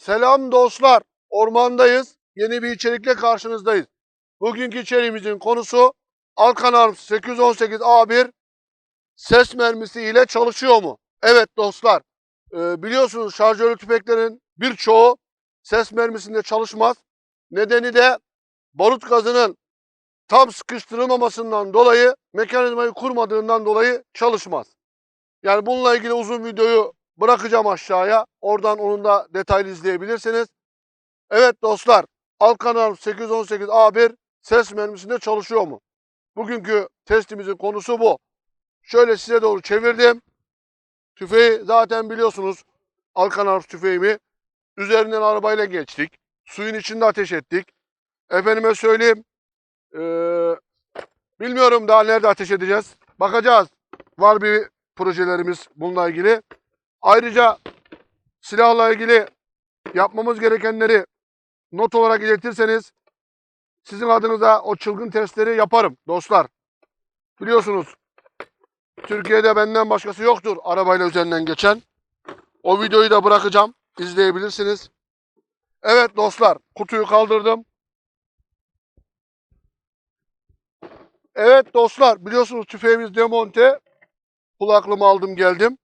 Selam dostlar. Ormandayız. Yeni bir içerikle karşınızdayız. Bugünkü içeriğimizin konusu Alkan Arms 818A1 ses mermisi ile çalışıyor mu? Evet dostlar. Ee, biliyorsunuz şarjörlü tüfeklerin birçoğu ses mermisinde çalışmaz. Nedeni de barut gazının tam sıkıştırılmamasından dolayı mekanizmayı kurmadığından dolayı çalışmaz. Yani bununla ilgili uzun videoyu bırakacağım aşağıya. Oradan onun da detaylı izleyebilirsiniz. Evet dostlar, Alkan Arms 818A1 ses mermisinde çalışıyor mu? Bugünkü testimizin konusu bu. Şöyle size doğru çevirdim. Tüfeği zaten biliyorsunuz Alkan Arms tüfeğimi. Üzerinden arabayla geçtik. Suyun içinde ateş ettik. Efendime söyleyeyim. eee, bilmiyorum daha nerede ateş edeceğiz. Bakacağız. Var bir projelerimiz bununla ilgili. Ayrıca silahla ilgili yapmamız gerekenleri not olarak iletirseniz sizin adınıza o çılgın testleri yaparım dostlar. Biliyorsunuz Türkiye'de benden başkası yoktur arabayla üzerinden geçen. O videoyu da bırakacağım. izleyebilirsiniz. Evet dostlar kutuyu kaldırdım. Evet dostlar biliyorsunuz tüfeğimiz demonte. Kulaklığımı aldım geldim.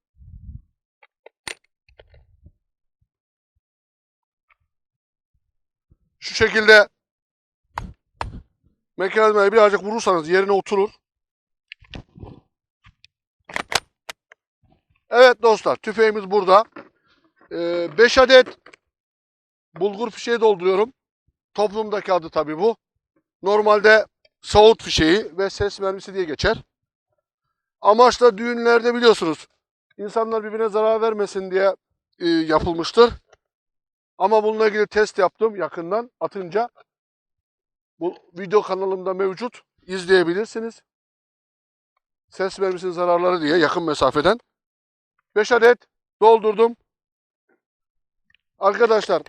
Şu şekilde mekanizmayı birazcık vurursanız yerine oturur. Evet dostlar tüfeğimiz burada. 5 adet bulgur fişeği dolduruyorum. Toplumdaki adı tabii bu. Normalde savut fişeği ve ses mermisi diye geçer. Amaç da düğünlerde biliyorsunuz insanlar birbirine zarar vermesin diye e, yapılmıştır. Ama bununla ilgili test yaptım yakından atınca. Bu video kanalımda mevcut. İzleyebilirsiniz. Ses mermisinin zararları diye yakın mesafeden. 5 adet doldurdum. Arkadaşlar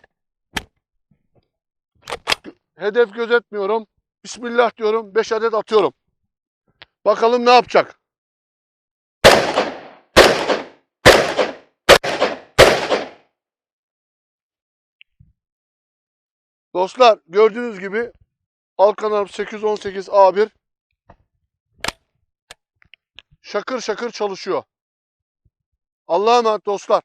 hedef gözetmiyorum. Bismillah diyorum. 5 adet atıyorum. Bakalım ne yapacak. Dostlar gördüğünüz gibi Alkan Arp 818A1 şakır şakır çalışıyor. Allah'a emanet dostlar.